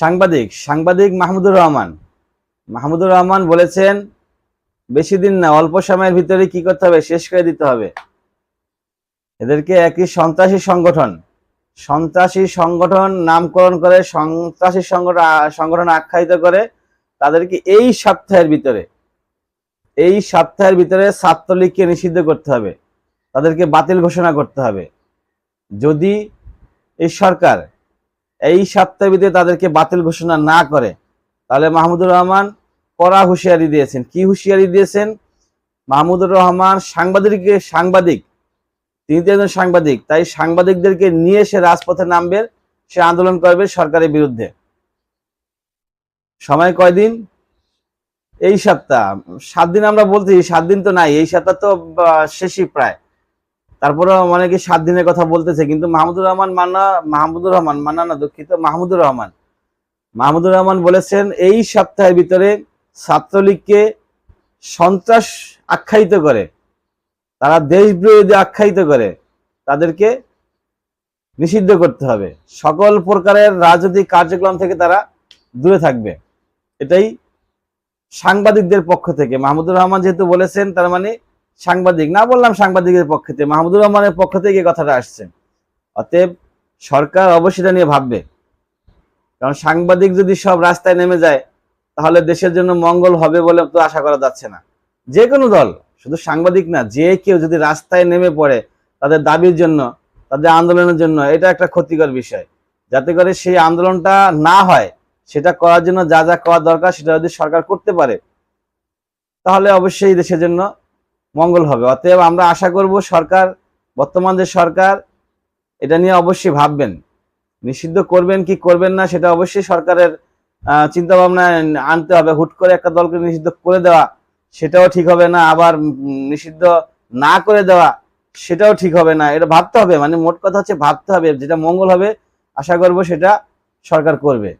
সাংবাদিক সাংবাদিক মাহমুদুর রহমান। মাহমুদুর রহমান বলেছেন, বেশি দিন না, অল্প সময়ের ভিতরে কি করতে হবে? শেষ করে দিতে হবে। এদেরকে একই সন্ত্রাসী সংগঠন সন্ত্রাসী সংগঠন নামকরণ করে, সন্ত্রাসী সংগঠন সংগঠন আখ্যায়িত করে তাদেরকে এই সপ্তাহের ভিতরে, এই সপ্তাহের ভিতরে ছাত্রলীগকে নিষিদ্ধ করতে হবে। তাদেরকে বাতিল ঘোষণা করতে হবে। যদি এই সরকার এই সপ্তাহের ভিতরে তাদেরকে বাতিল ঘোষণা না করে, তাহলে মাহমুদুর রহমান কড়া হুঁশিয়ারি দিয়েছেন। কি হুঁশিয়ারি দিয়েছেন? মাহমুদুর রহমান সাংবাদিককে সাংবাদিক, তিনি তো একজন সাংবাদিক, তাই সাংবাদিকদেরকে নিয়ে সে রাজপথে নামবে, সে আন্দোলন করবে সরকারের বিরুদ্ধে। সময় কয়দিন? এই সপ্তাহ। সাত দিন আমরা বলছি, সাত দিন তো নাই, এই সপ্তাহ তো শেষই প্রায়। তারপরে অনেকে সাত দিনের কথা বলতেছে, কিন্তু মাহমুদুর রহমান মান্না, মাহমুদুর রহমান মান্না না, দুঃখিত, মাহমুদুর রহমান। মাহমুদুর রহমান বলেছেন, এই সপ্তাহের ভিতরে ছাত্রলীগকে সন্ত্রাস আখ্যায়িত করে, তারা দেশবিরোধী আখ্যায়িত করে, তাদেরকে নিষিদ্ধ করতে হবে। সকল প্রকারের রাজনৈতিক কার্যক্রম থেকে তারা দূরে থাকবে। এটাই সাংবাদিকদের পক্ষ থেকে। মাহমুদুর রহমান যেহেতু বলেছেন, তার মানে সাংবাদিক, না বললাম সাংবাদিকের পক্ষ থেকে, মাহমুদুর রহমানের পক্ষ থেকে কথাটা আসছে। অতএব সরকার অবশ্যই এটা নিয়ে ভাববে। কারণ সাংবাদিক যদি সব রাস্তায় নেমে যায়, তাহলে দেশের জন্য মঙ্গল হবে বলে তো আশা করা যাচ্ছে না। যে কোনো দল, শুধু সাংবাদিক না, যে কেউ যদি রাস্তায় নেমে পড়ে, তাদের দাবির জন্য, তাদের আন্দোলনের জন্য, এটা একটা ক্ষতিকর বিষয়। যাতে করে সেই আন্দোলনটা না হয়, সেটা করার জন্য যা যা করা দরকার, সেটা যদি সরকার করতে পারে, তাহলে অবশ্যই দেশের জন্য মঙ্গল হবে। অতএব আমরা আশা করব সরকার, বর্তমান যে সরকার, এটা নিয়ে অবশ্যই ভাববেন। নিষিদ্ধ করবেন কি করবেন না, সেটা অবশ্যই সরকারের চিন্তা ভাবনা আনতে হবে। হুট করে একটা দলকে নিষিদ্ধ করে দেওয়া, সেটাও ঠিক হবে না। আবার নিষিদ্ধ না করে দেওয়া, সেটাও ঠিক হবে না। এটা ভাবতে হবে। মানে মোট কথা হচ্ছে ভাবতে হবে। যেটা মঙ্গল হবে, আশা করব সেটা সরকার করবে।